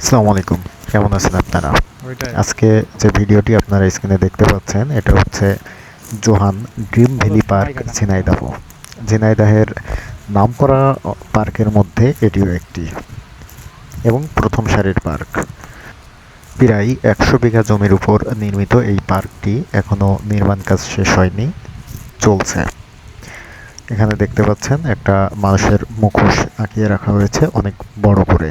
আসসালামু আলাইকুম। কেমন আছেন আপনারা? আজকে যে ভিডিওটি আপনারা স্ক্রিনে দেখতে পাচ্ছেন এটা হচ্ছে Johan Dream Valley Park Jhenaidah. ঝিনাইদহের নামকরা পার্কের মধ্যে এটিও একটি এবং প্রথম সারির পার্ক। প্রায় একশো বিঘা জমির উপর নির্মিত এই পার্কটি এখনও নির্মাণ কাজ শেষ হয়নি চলছে। এখানে দেখতে পাচ্ছেন একটা মানুষের মুখোশ আঁকিয়ে রাখা হয়েছে অনেক বড় করে।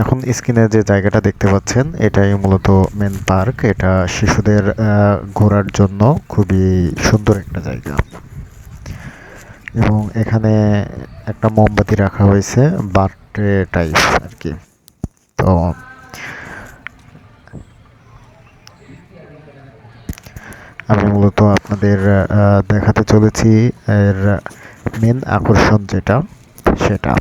এখন স্ক্রিনে যে জায়গাটা দেখতে পাচ্ছেন, এটাই মূলত মেন পার্ক এটা শিশুদের ঘোরার জন্য খুবই সুন্দর একটা জায়গা। এবং এখানে একটা মোমবাতি রাখা হয়েছে, বার্থডে টাইপ আর কি তো আমি মূলত আপনাদের দেখাতে চলেছি এর মেন আকর্ষণ যেটা, সেটা।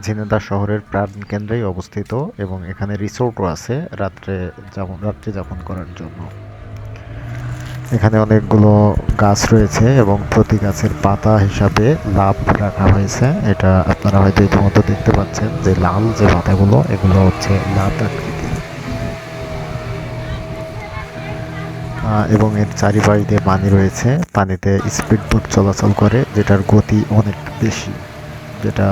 ঝিনেদা শহরের প্রাণকেন্দ্রেই অবস্থিত এবং এখানে রিসোর্টও আছে রাত্রে যেমন রাত্রি যাপন করার জন্য। এখানে অনেকগুলো গাছ রয়েছে এবং প্রতি গাছের পাতা হিসাবে লাভ রাখা হয়েছে। এটা আপনারা হয়তো ইতিমধ্যে দেখতে পাচ্ছেন যে লাল যে পাতাগুলো, এগুলো হচ্ছে লাভ আকৃতি। এবং এর চারিপাশ দিয়ে পানি রয়েছে। পানিতে স্পিড বোট চলাচল করে, যেটার গতি অনেক বেশি, যেটা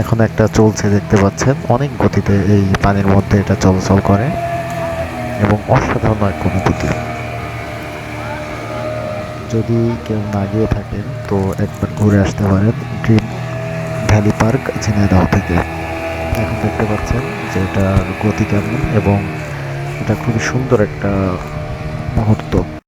এখন একটা চলছে দেখতে পাচ্ছেন। অনেক গতিতে এই পানির মধ্যে এটা চলাচল করে এবং অসাধারণ এক অনুভূতি। যদি কেউ না গিয়ে থাকেন, তো একবার ঘুরে আসতে পারেন ড্রিম ভ্যালি পার্ক, ঝিনাইদহ থেকে। এখন দেখতে পাচ্ছেন যে এটার গতি কেমন এবং এটা খুবই সুন্দর একটা মুহূর্ত।